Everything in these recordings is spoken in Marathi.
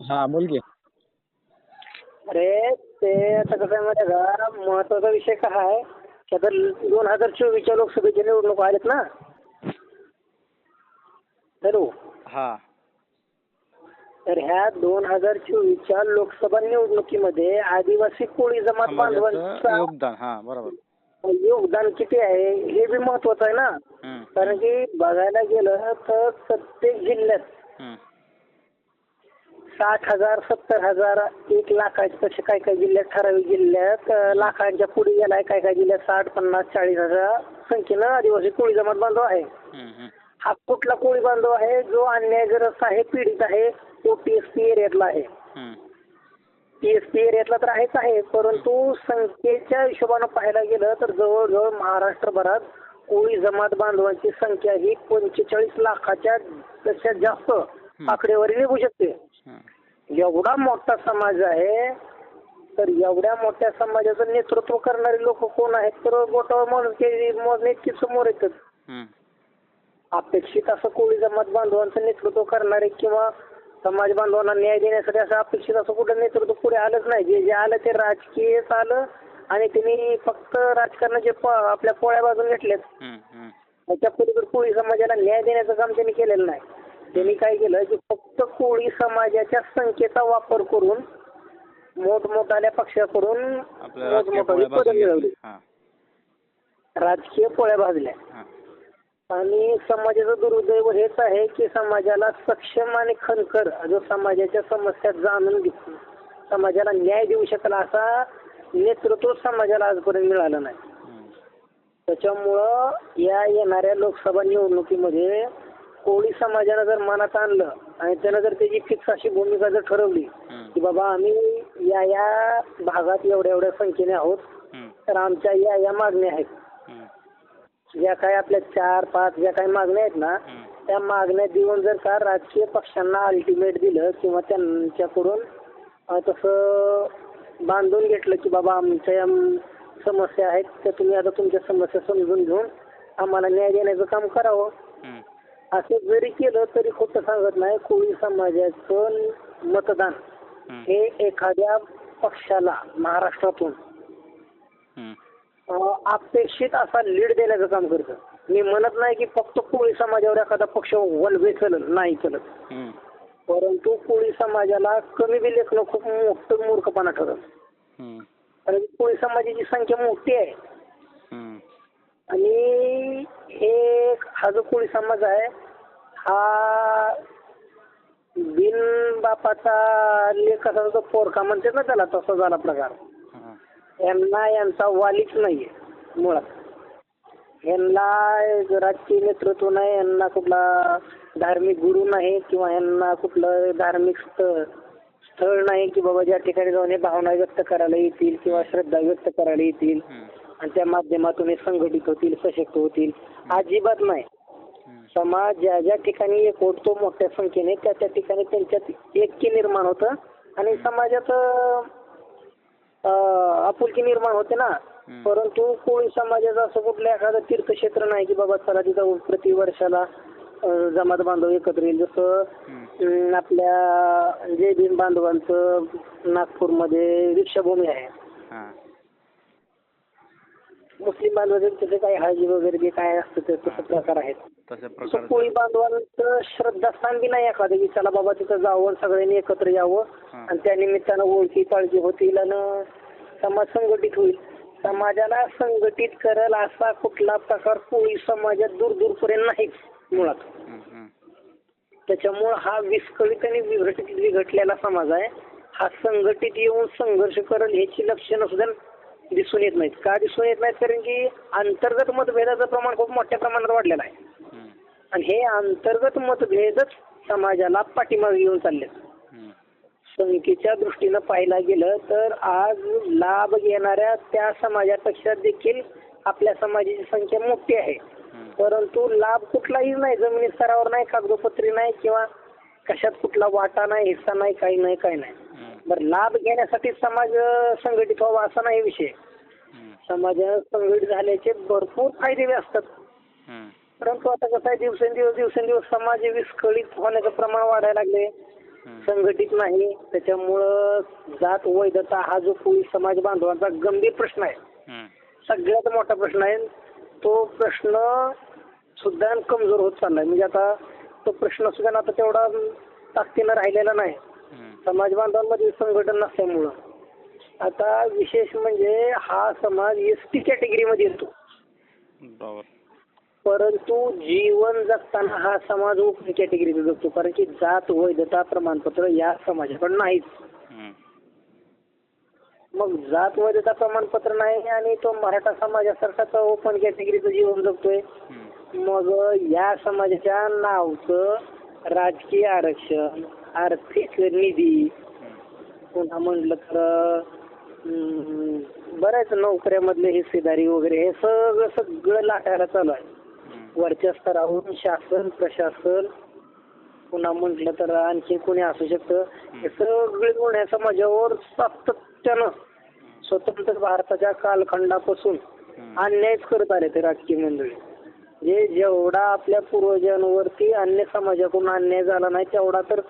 हा बोल की. अरे ते आता कसं आहे माहिती आहे का? महत्त्वाचा विषय काय आहे की आता दोन हजार चोवीसच्या लोकसभेच्या निवडणूक आल्यात ना? हॅलो? हा. तर ह्या दोन हजार चोवीसच्या लोकसभा निवडणुकीमध्ये आदिवासी कोळी जमात बांधवांचं योगदान हा बरोबर. योगदान किती आहे हे बी महत्वाचं आहे ना? हम्म, कारण की बघायला गेलं तर प्रत्येक जिल्ह्यात हम्म, साठ हजार सत्तर हजार एक लाखाचे तसे काही काही जिल्ह्यात ठराविक जिल्ह्यात अं, लाखांच्या पुढे गेलाय काही काही जिल्ह्यात साठ पन्नास चाळीस हजार संख्येनं आदिवासी कोळी जमात बांधव आहे. हम्म, हम्म, हा कुठला कोळी बांधव आहे? जो अन्यायग्रस्त आहे पीडित आहे तो पीएसपी एरियातला आहे. हम्म, पीएसपी एरियातला तर आहेच आहे परंतु संख्येच्या हिशोबानं पाहायला गेलं तर जवळजवळ महाराष्ट्रभरात कोळी जमात बांधवांची संख्या ही पंचेचाळीस लाखाच्या पेक्षा जास्त आकडेवारी निघू शकते. एवढा मोठा समाज आहे तर एवढ्या मोठ्या समाजाचं नेतृत्व करणारे लोक कोण आहेत? तर बोटावर मोजणे इतकी समोर येतात. अपेक्षित असं कोळी जमात बांधवांचं नेतृत्व करणारे किंवा समाज बांधवांना न्याय देण्यासाठी असं अपेक्षित असं कुठं नेतृत्व पुढे आलंच नाही. जे जे आलं ते राजकीयच आलं आणि त्यांनी फक्त राजकारणाचे आपल्या पोळ्या बाजून घेतल्यात. त्याच्या पलीकडे कोळी समाजाला न्याय देण्याचं काम त्यांनी केलेलं नाही. त्यांनी काय केलं की फक्त कोळी समाजाच्या संख्येचा वापर करून मोठमोठाल्या पक्षाकडून पदं मिळवली. हा. राजकीय पोळ्या भाजल्या. आणि समाजाचं दुर्दैव हेच आहे की समाजाला सक्षम आणि खनकर जो समाजाच्या समस्या जाणून घेतो समाजाला न्याय देऊ शकेल असा नेतृत्व समाजाला आजपर्यंत मिळालं नाही. त्याच्यामुळं या येणाऱ्या लोकसभा निवडणुकीमध्ये कोळी समाजानं जर मनात आणलं आणि त्यानं जर त्याची फिक्स अशी भूमिका जर ठरवली की बाबा आम्ही या या भागात एवढ्या एवढ्या संख्येने आहोत तर आमच्या या या मागण्या आहेत. ज्या काही आपल्या चार पाच ज्या काही मागण्या आहेत ना. त्या मागण्या देऊन जर का राजकीय पक्षांना अल्टिमेट दिलं किंवा त्यांच्याकडून तसं बांधून घेतलं की बाबा आमच्या या समस्या आहेत त्या तुम्ही आता तुमच्या समस्या समजून घेऊन आम्हाला न्याय देण्याचं काम करावं. असं जरी केलं तरी खोटं सांगत नाही. कोळी समाजाचं मतदान हे एखाद्या पक्षाला महाराष्ट्रातून अपेक्षित असा लीड देण्याचं काम करतं. मी म्हणत नाही की फक्त कोळी समाजावर एखादा पक्ष वन वे चलत नाही चलत परंतु कोळी समाजाला कमी बी लेखणं खूप मोठं मूर्खपणा ठरत. कारण कोळी समाजाची संख्या मोठी आहे. आणि हे हा जो कोळी समाज आहे हा बिन बापाचा लेख असा जो पोरका म्हणतात ना त्याला तसा झाला प्रकार. यांना यांचा वालीच नाहीये मुळात. यांना राजकीय नेतृत्व नाही यांना कुठला धार्मिक गुरु नाही किंवा यांना कुठलं धार्मिक स्थळ स्थळ नाही की बाबा ज्या ठिकाणी जाऊन हे भावना व्यक्त करायला येतील किंवा श्रद्धा व्यक्त करायला येतील. आणि त्या माध्यमातून हे संघटित होतील सशक्त होतील. अजिबात नाही. समाज ज्या ज्या ठिकाणी एक होतो मोठ्या संख्येने त्या त्या ठिकाणी त्यांच्यात ऐक्य निर्माण होतं. आणि समाजात आपुलकी निर्माण होते ना. परंतु कोळी समाजाचं असं कुठलं एखादं तीर्थक्षेत्र नाही की बाबा चला तिथं प्रति वर्षाला अं, जमात बांधव एकत्र येईल. जसं आपल्या जय भीम बांधवांचं नागपूरमध्ये दीक्षाभूमी आहे. मुस्लिम बांधवांचे तिथे काही हळदी वगैरे जे काय असतं ते तसं प्रकार आहेत. तशा प्रकारचं. कोळी बांधवांचं श्रद्धास्थान बी नाही एखादं. की चला बाबा तिथं जावं सगळ्यांनी एकत्र यावं. हा. आणि त्या निमित्तानं ओळखी पाळखी होतील आणि समाज संघटित होईल. समाजाला संघटित करेल असा कुठला प्रकार कोळी समाजात दूर दूरपर्यंत नाहीच मुळात. हम्म, हम्म. त्याच्यामुळं हा विस्कळीत आणि विघटित विघटलेला समाज आहे. हा संघटित येऊन संघर्ष करेल ह्याची लक्षणं सुद्धा दिसून येत नाहीत. का दिसून येत नाहीत? कारण की अंतर्गत मतभेदाचं प्रमाण खूप मोठ्या प्रमाणात वाढलेलं आहे. आणि हे अंतर्गत मतभेदच समाजाला पाठीमागे घेऊन चालले. संख्येच्या दृष्टीनं पाहायला गेलं तर आज लाभ घेणाऱ्या त्या समाजापेक्षा देखील आपल्या समाजाची संख्या मोठी आहे. परंतु लाभ कुठलाही नाही जमिनी स्तरावर नाही कागदोपत्री नाही किंवा कशात कुठला वाटा नाही हिस्सा नाही काही नाही काही नाही. बरं लाभ घेण्यासाठी समाज संघटित व्हावा असा नाही विषय समाज संघटित झाल्याचे भरपूर फायदे असतात. परंतु आता कसं आहे दिवसेंदिवस दिवसेंदिवस समाज विस्कळीत होण्याचं प्रमाण वाढायला लागले. संघटित नाही त्याच्यामुळं जात वैधता हा जो कोळी समाज बांधवांचा गंभीर प्रश्न आहे. सगळ्यात मोठा प्रश्न आहे तो प्रश्न सुद्धा कमजोर होत चाललाय म्हणजे आता तो प्रश्न सुद्धा आता तेवढा ताकदीनं राहिलेला नाही. समाज बांधवांमध्ये संघटन नसल्यामुळं. आता विशेष म्हणजे हा समाज एस टी कॅटेगरीमध्ये येतो. बरोबर. परंतु जीवन जगताना हा समाज ओपन कॅटेगरीमध्ये जगतो. कारण की जात वैधता प्रमाणपत्र या समाजाकडे हम्म. मग जात वैधता प्रमाणपत्र नाही आणि तो मराठा समाजासारखाच ओपन कॅटेगरीचं जीवन जगतोय. मग या समाजाच्या नावचं राजकीय आरक्षण आर्थिक निधी. पुन्हा म्हटलं तर बऱ्याच नोकऱ्यामधले हिस्सेदारी वगैरे हे सगळं सगळं लाटायला चालू आहे. वरच्या स्तरावरून शासन प्रशासन पुन्हा म्हटलं तर आणखी कोणी असू शकतं हे सगळे गुण या समाजावर सातत्यानं स्वतंत्र भारताच्या कालखंडापासून. अन्यायच करत आले ते राजकीय मंडळी जे जेवढा आपल्या पूर्वजांवरती अन्य समाजाकडून अन्याय झाला नाही तेवढा तर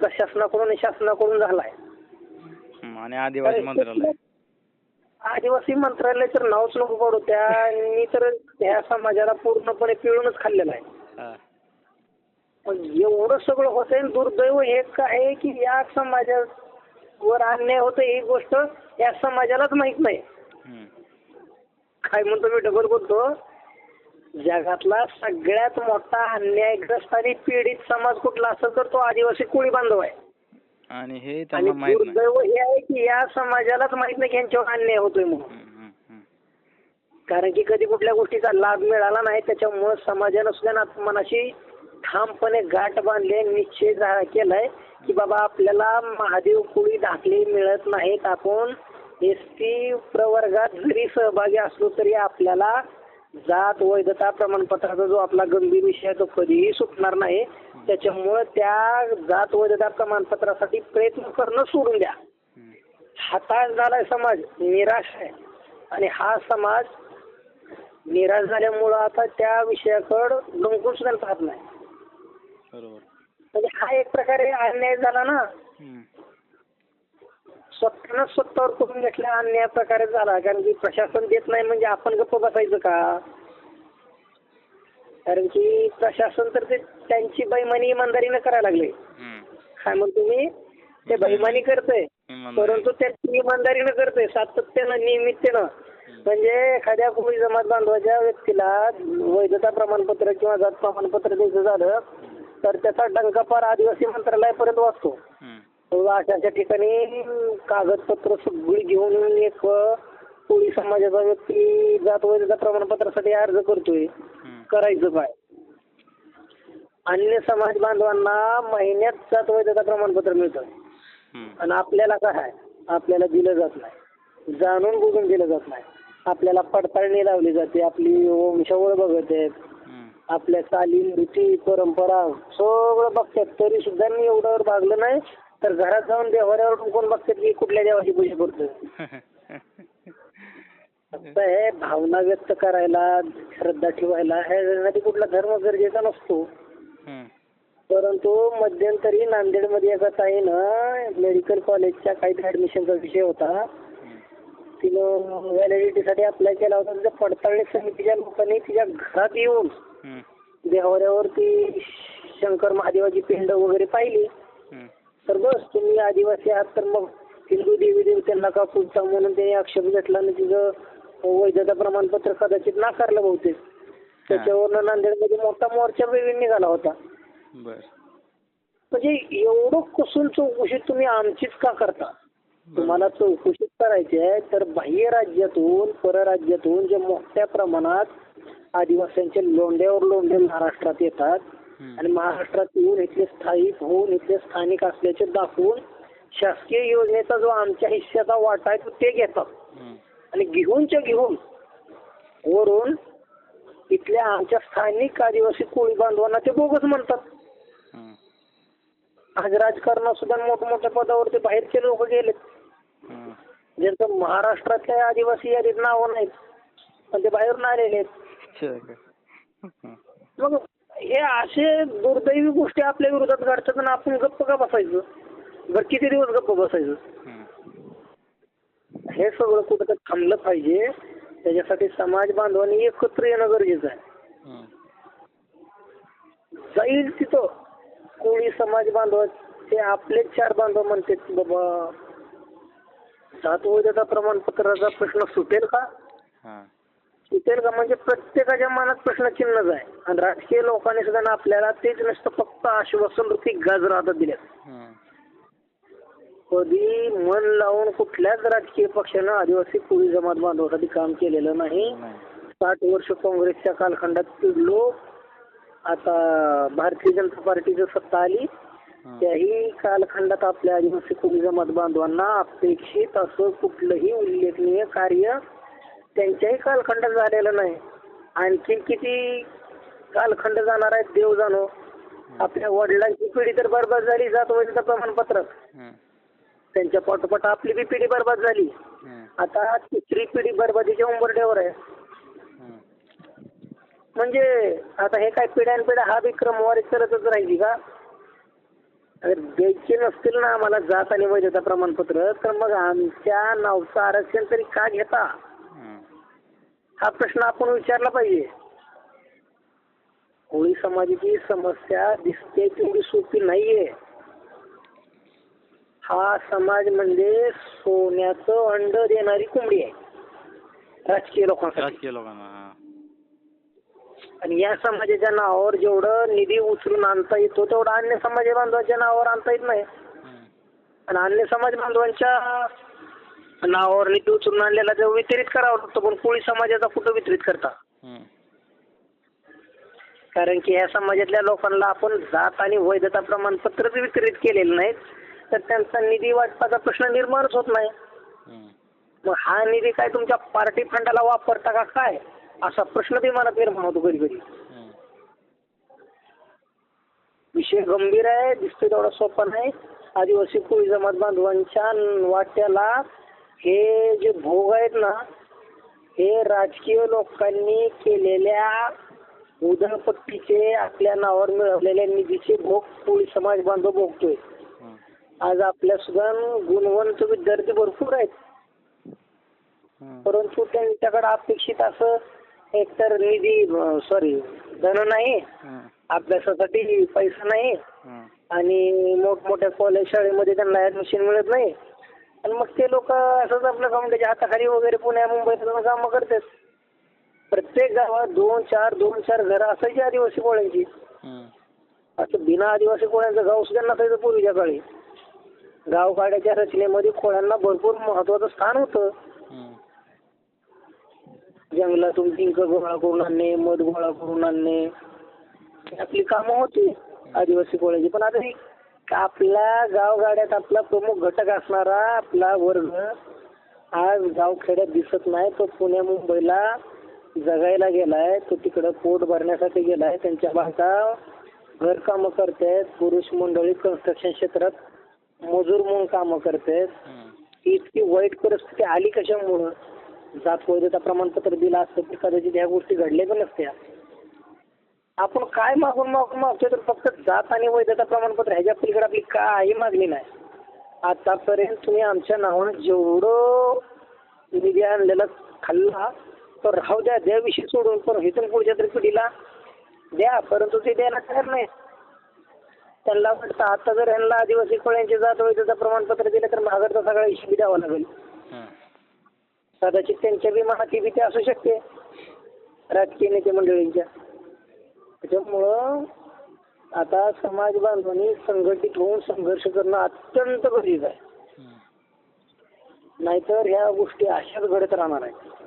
प्रशासनाकडून आणि शासनाकडून झालाय हम्म. आणि आदिवासी मंत्रालय आदिवासी मंत्रालय तर नावच नको पडू त्यांनी तर ह्या समाजाला पूर्णपणे पिळूनच खाल्लेलं आहे. मग एवढं सगळं होतंय आणि दुर्दैव हे काय आहे की या समाजावर अन्याय होतं ही गोष्ट या समाजालाच माहीत नाही. काय म्हणतो मी डबल बोलतो जगातला सगळ्यात मोठा अन्यायग्रस्त आणि पीडित समाज कुठला असेल तर तो आदिवासी कोळी बांधव आहे आणि हे आणि त्यांना माहीत नाही दुर्दैव हे आहे की या समाजालाच माहीत नाही की यांच्यावर अन्याय होतोय म्हणून हम्म. हम्म. हम्म. कारण की कधी कुठल्या गोष्टीचा लाभ मिळाला नाही त्याच्यामुळे समाजानं सुद्धा ना- मनाशी ठामपणे गाठ बांधले निश्चय झा- केलाय की बाबा आपल्याला महादेव कुळी दाखले मिळत नाहीत आपण एस टी प्रवर्गात जरी सहभागी असलो तरी आपल्याला जात वैधता प्रमाणपत्राचा जो आपला गंभीर विषय आहे तो कधीही सुटणार नाही त्याच्यामुळे त्या जात वैधता प्रमाणपत्रासाठी प्रयत्न करणं सोडून द्या. हताश झालाय समाज निराश आहे आणि हा समाज निराश झाल्यामुळं आता त्या विषयाकडं डोंकून सुद्धा पाहत नाही म्हणजे हा एक प्रकारे अन्याय झाला ना. स्वतःनं स्वतःवर करून घेतल्या अन्याय प्रकारे झाला. कारण की प्रशासन देत नाही म्हणजे आपण गप्प बसायचं का? कारण की प्रशासन तर ते त्यांची बैमानी इमानदारीनं करायला लागले. काय म्हणतो मी? ते बैमानी करतंय. इमानदारी. परंतु ते इमानदारीनं करतंय सातत्यानं नियमिततेनं. म्हणजे एखाद्या कोळी समाज बांधवाच्या व्यक्तीला वैधता प्रमाणपत्र किंवा जात प्रमाणपत्र द्यायचं झालं तर त्याचा डंका पार आदिवासी मंत्रालयापर्यंत वाचतो. अशा ठिकाणी कागदपत्र सगळी घेऊन एक कोळी समाजाचा व्यक्ती जात वैधता प्रमाणपत्रासाठी अर्ज करतोय. करायचं काय? अन्य समाज बांधवांना महिन्यात जात वैधता प्रमाणपत्र मिळतं. आणि आपल्याला काय? आहे आपल्याला दिलं जात नाही. जाणून बुजून दिलं जात नाही. आपल्याला पडताळणी लावली जाते. आपली वंशावळ बघत. आहेत. आपल्या चाली रीती परंपरा सगळं बघतात. तरी सुद्धा मी एवढं भागलं नाही. तर घरात जाऊन देवाऱ्यावर कोण बघतात की कुठल्या देवाची पूजा करतोय फक्त हे भावना व्यक्त करायला श्रद्धा ठेवायला ह्यासाठी कुठला धर्म गरजेचा नसतो. परंतु मध्यंतरी नांदेडमध्ये एका ताईनं मेडिकल कॉलेजच्या काही ऍडमिशनचा विषय होता. तिनं व्हॅलिडिटीसाठी अप्लाय केला होता तिच्या पडताळणी समितीच्या लोकांनी तिच्या घरात येऊन. देवाऱ्यावरती शंकर महादेवाची पिंड वगैरे पाहिली. तर बस तुम्ही आदिवासी आहात तर मग हिंदू देवी देवतांना का पूजता म्हणून त्यांनी आक्षेप घेतला आणि तिचं वैधता प्रमाणपत्र कदाचित नाकारलं बहुतेक. त्याच्यावरनं नांदेडमध्ये मोठा मोर्चा वेगळी निघाला होता. बर. म्हणजे एवढं कसून चौकशी तुम्ही आमचीच का करता? तुम्हाला चौकशीच करायची आहे तर बाह्य राज्यातून परराज्यातून जे मोठ्या प्रमाणात आदिवासींचे लोंढ्यावर लोंढे महाराष्ट्रात येतात. आणि महाराष्ट्रात येऊन इथले स्थायिक होऊन इथले स्थानिक असल्याचे दाखवून शासकीय योजनेचा जो आमच्या हिश्श्याचा वाटा आहे तो ते घेतात. आणि घेऊनच्या घेऊन वरून इथल्या आमच्या स्थानिक आदिवासी कोळी बांधवांना ते बोगस म्हणतात. आज राजकारणात सुद्धा मोठमोठ्या पदावरती बाहेरचे लोक गेलेत. ज्यांचं महाराष्ट्रातल्या आदिवासी यादीत नावं नाहीत पण ते बाहेरून आलेले आहेत. मग हे असे दुर्दैवी गोष्टी आपल्या विरोधात घडतात आणि आपण गप्प का बसायचं बरं किती दिवस गप्प बसायचं हं. सगळं कुठं थांबलं पाहिजे त्याच्यासाठी समाज बांधवांनी एकत्र येणं गरजेचं आहे हं. जाईल तिथं कोळी समाज बांधव ते आपलेच चार बांधव म्हणते बाबा जात वैधता प्रमाणपत्राचा प्रश्न सुटेल का हां. सुटेल का म्हणजे प्रत्येकाच्या मनात प्रश्नचिन्हच आहे आणि राजकीय लोकांनी सुद्धा आपल्याला तेच नसतं फक्त आश्वासन रूपी गाजर आता दिल्यात हं. कधी मन लावून कुठल्याच राजकीय पक्षानं आदिवासी कोळी जमात बांधवासाठी काम केलेलं नाही. साठ वर्ष काँग्रेसच्या कालखंडात पिडलो आता भारतीय जनता पार्टीची सत्ता आली. त्याही कालखंडात आपल्या आदिवासी कोळी जमात बांधवांना अपेक्षित असं कुठलंही उल्लेखनीय कार्य त्यांच्याही कालखंडात झालेलं नाही. आणखी किती कालखंड जाणार आहेत देव जाणो आपल्या वडिलांची पिढी तर बरबाद झाली जात वैधता प्रमाणपत्र. त्यांच्या पाठोपाठ आपली बी पिढी बरबाद झाली. आता तिसरी पिढी बरबादीच्या उंबरड्यावर आहे. म्हणजे आता हे काय पिढ्यानपिढ्या हा बी क्रमवारी करतच राहिली का? द्यायचे नसतील ना आम्हाला जात आणि वैधता प्रमाणपत्र तर मग आमच्या नावचं आरक्षण तरी का घेता? हं. प्रश्न आपण विचारला पाहिजे कोळी समाजाची समस्या दिसते तेवढी सोपी नाहीये हा समाज म्हणजे सोन्याचं अंड देणारी कोंबडी आहे राजकीय लोकांसाठी राजकीय लोकांना हां. आणि या समाजाच्या नावावर जेवढं निधी उचलून आणता येतो तेवढं अन्य समाज बांधवांच्या नावावर आणता येत नाही. आणि अन्य समाज बांधवांच्या नावावर निधी उचलून आणलेला तो वितरित करावा लागतो पण कोळी समाजाचा कुठं वितरित करता. कारण की ह्या समाजातल्या लोकांना आपण जात आणि वैधता प्रमाणपत्रच वितरित केलेलं नाहीत तर त्यांचा निधी वाटपाचा प्रश्न निर्माणच होत नाही. मग हा निधी काय तुमच्या पार्टी फंडाला वापरता का काय असा प्रश्न बी मला निर्माण होतो कधी कधी हं. विषय गंभीर आहे दिसतोय तेवढा सोपा नाही आदिवासी कोळी जमात बांधवांच्या वाट्याला हे जे भोग आहेत ना हे राजकीय लोकांनी केलेल्या उधळपट्टीचे आपल्या नावावर मिळवलेल्या निधीचे भोग कोळी समाज बांधव भोगतोय. आज आपल्या सुद्धा गुणवंत विद्यार्थी भरपूर आहेत. परंतु त्यांच्याकडे अपेक्षित असं एकतर निधी सॉरी धन नाही. अभ्यासासाठी पैसा नाही. आणि मोठमोठ्या कॉलेज शाळेमध्ये त्यांना ऍडमिशन मिळत नाही आणि मग ते लोक असंच आपल्या गव्हर्नमेंटच्या हाताखाली वगैरे पुण्या मुंबईत कामं करतात. प्रत्येक गावात दोन चार दोन चार घरं असायची आदिवासी कोळ्यांची. असं बिना आदिवासी कोळ्यांचं गाव सुद्धा नसायचं पूर्वीच्या काळी. गावगाड्याच्या रचनेमध्ये कोळ्यांना भरपूर महत्वाचं स्थान होतं. जंगलातून डिंक गोळा करून आणणे मध गोळा करून आणणे आपली कामं होती आदिवासी कोळ्याची. पण आता ही आपल्या गावगाड्यात आपला प्रमुख घटक असणारा आपला वर्ग आज गावखेड्यात दिसत नाही. तो पुण्या मुंबईला जगायला गेलाय. तो तिकडं पोट भरण्यासाठी गेलाय. त्यांच्या बायका घरकामं करतायत. पुरुष मंडळी कन्स्ट्रक्शन क्षेत्रात मजूर म्हणून कामं करतायत. इतकी वाईट परिस्थिती आली कशामुळं? जात वैधता प्रमाणपत्र दिलं असतं तर कदाचित ह्या गोष्टी घडल्या पण नसत्या. आपण काय मागून मागून मागतोय तर फक्त जात आणि वैधता प्रमाणपत्र ह्याच्या पलीकडे आपली काही मागणी नाही. आतापर्यंत तुम्ही आमच्या नावानं जेवढं निधी आणलेला खाल्ला तर राहू द्या द्या विषय सोडून पण इथून पुढच्या तरी पिढीला द्या परंतु ते द्यायला तयार नाही. त्यांना वाटतं आता जर ह्यांना आदिवासी कोळ्यांचे जात वैधता प्रमाणपत्र दिलं तर माघारचा सगळा इश्यू द्यावा लागेल. कदाचित त्यांच्या बी मनात ही भीती असू शकते. राजकीय नेते मंडळींच्या. त्याच्यामुळं आता समाज बांधवांनी संघटित होऊन संघर्ष करणं अत्यंत गरजेचं आहे. नाहीतर ह्या गोष्टी अशाच घडत राहणार आहेत